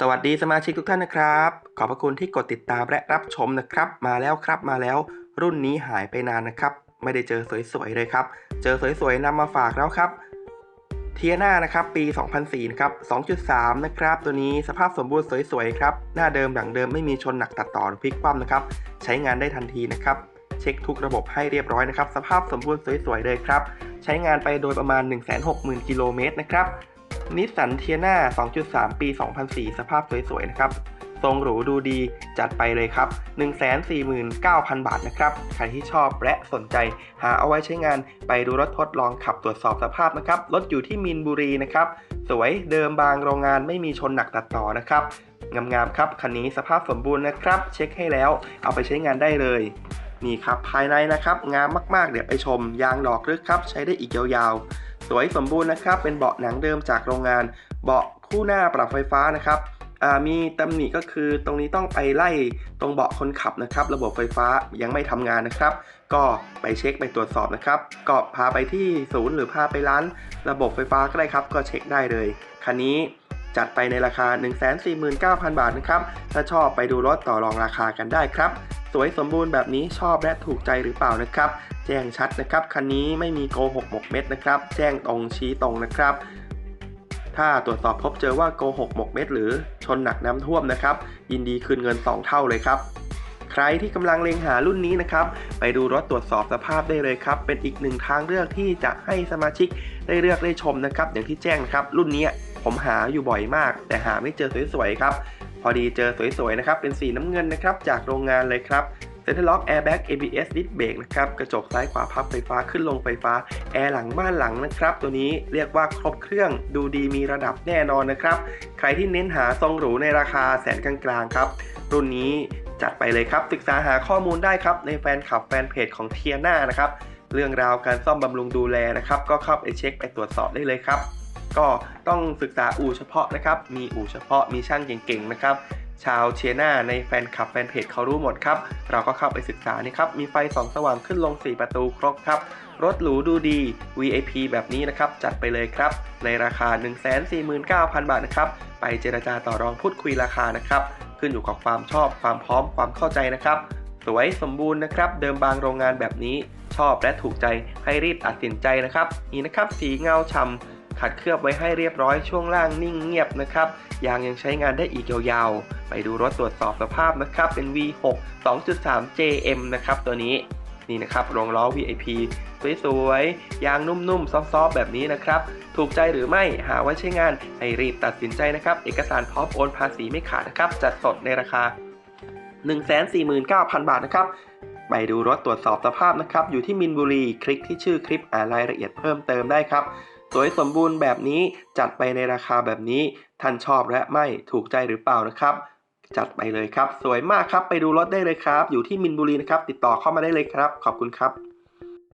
สวัสดีสมาชิกทุกท่านนะครับ ขอบพระคุณที่กดติดตามและรับชมนะครับ มาแล้วครับมาแล้ว รุ่นนี้หายไปนานนะครับ ไม่ได้เจอสวยๆเลยครับ เจอสวยๆนำมาฝากแล้วครับเทียนานะครับปี 2004นะครับ2.3 นะครับ ตัวนี้สภาพสมบูรณ์สวยๆครับ หน้าเดิมหลังเดิมไม่มีชนหนักตัดต่อหรือพลิกคว่ำนะครับ ใช้งานได้ทันทีนะครับ เช็คทุกระบบให้เรียบร้อยนะครับ สภาพสมบูรณ์สวยๆเลยครับ ใช้งานไปโดยประมาณ 160,000 กิโลเมตรนะครับ นิสสันเทียนา2.3 ปี 2004 สภาพสวยๆ นะครับ ทรงหรูดูดีจัดไปเลยครับ 149,000 บาทนะครับ ใครที่ชอบและสนใจ หาเอาไว้ใช้งานไปดูรถทดลองขับตรวจสอบสภาพนะครับ รถอยู่ที่มีนบุรีนะครับ สวยเดิมบางโรงงานไม่มีชนหนักตัดต่อนะครับ งามๆครับ คันนี้สภาพสมบูรณ์นะครับ เช็คให้แล้ว เอาไปใช้งานได้เลยนี่ครับภายในนะครับงามมากๆ เดี๋ยวไปชมยางดอกลึกครับ ใช้ได้อีกยาวๆ สวยสมบูรณ์นะครับ เป็นเบาะหนังเดิมจากโรงงาน เบาะคู่หน้าปรับไฟฟ้านะครับมีตำหนิก็คือตรงนี้ต้องไปไล่ตรงเบาะคนขับนะครับ ระบบไฟฟ้ายังไม่ทำงานนะครับ ก็ไปเช็คไปตรวจสอบนะครับ ก็พาไปที่ศูนย์หรือพาไปร้าน ระบบไฟฟ้าก็ได้ครับ ก็เช็คได้เลยคันนี้จัดไปในราคา 149,000 บาทนะครับ ถ้าชอบไปดูรถต่อรองราคากันได้ครับ สวยสมบูรณ์แบบนี้ชอบและถูกใจหรือเปล่านะครับ แจ้งชัดนะครับ คันนี้ไม่มีโกหกหมกเม็ดนะครับ แจ้งตรงชี้ตรงนะครับ ถ้าตรวจสอบพบเจอว่าโกหกหมกเม็ดหรือชนหนักน้ำท่วมนะครับ ยินดีคืนเงิน 2 เท่าเลยครับใครที่กำลังเล็งหารุ่นนี้นะครับ ไปดูรถตรวจสอบสภาพได้เลยครับ เป็นอีกหนึ่งทางเลือกที่จะให้สมาชิกได้เลือกได้ชมนะครับ อย่างที่แจ้งนะครับ รุ่นนี้ผมหาอยู่บ่อยมาก แต่หาไม่เจอสวยๆครับ พอดีเจอสวยๆนะครับ เป็นสีน้ำเงินนะครับ จากโรงงานเลยครับเซ็นทรัลล็อกแอร์แบ็ก ABS ดิสเบรกนะครับ กระจกซ้ายขวาพับไฟฟ้าขึ้นลงไฟฟ้า แอร์หลังบ้านหลังนะครับ ตัวนี้เรียกว่าครบเครื่องดูดีมีระดับแน่นอนนะครับ ใครที่เน้นหาทรงหรูในราคาแสนกลางๆครับ รุ่นนี้จัดไปเลยครับ ศึกษาหาข้อมูลได้ครับ ในแฟนคลับแฟนเพจของเทียนานะครับ เรื่องราวการซ่อมบำรุงดูแลนะครับ ก็เข้าไปเช็คไปตรวจสอบได้เลยครับ ก็ต้องศึกษาอู่เฉพาะนะครับ มีอู่เฉพาะมีช่างเก่งๆนะครับชาวเชียร์หน้าในแฟนคลับแฟนเพจเขารู้หมดครับ เราก็เข้าไปศึกษานี่ครับ มีไฟสองสว่างขึ้นลง 4 ประตูครบครับ รถหรูดูดี VIP แบบนี้นะครับ จัดไปเลยครับ ในราคา 149,000 บาทนะครับ ไปเจรจาต่อรองพูดคุยราคานะครับ ขึ้นอยู่กับความชอบความพร้อมความเข้าใจนะครับ สวยสมบูรณ์นะครับ เดิมบางโรงงานแบบนี้ชอบและถูกใจให้รีบตัดสินใจนะครับ นี่นะครับสีเงาฉ่ำ ขัดเคลือบไว้ให้เรียบร้อยช่วงล่างนิ่งเงียบนะครับยางยังใช้งานได้อีกยาวๆ ไปดูรถตรวจสอบสภาพนะครับ เป็น V6 2.3 JM นะครับตัวนี้นี่นะครับรองล้อ VIP สวยๆ ยางนุ่มๆ ซอฟๆ แบบนี้นะครับ ถูกใจหรือไม่หาไว้ใช้งาน ให้รีบตัดสินใจนะครับ เอกสารพร้อมโอนภาษีไม่ขาดนะครับ จัดสดในราคา 149,000 บาทนะครับ ไปดูรถตรวจสอบสภาพนะครับ อยู่ที่มินบุรี คลิกที่ชื่อคลิปอ่านรายละเอียดเพิ่มเติมได้ครับ สวยสมบูรณ์แบบนี้จัดไปในราคาแบบนี้ ท่านชอบและไม่ถูกใจหรือเปล่านะครับ จัดไปเลยครับ สวยมากครับไปดูรถได้เลยครับ อยู่ที่มินบุรีนะครับ ติดต่อเข้ามาได้เลยครับ ขอบคุณครับ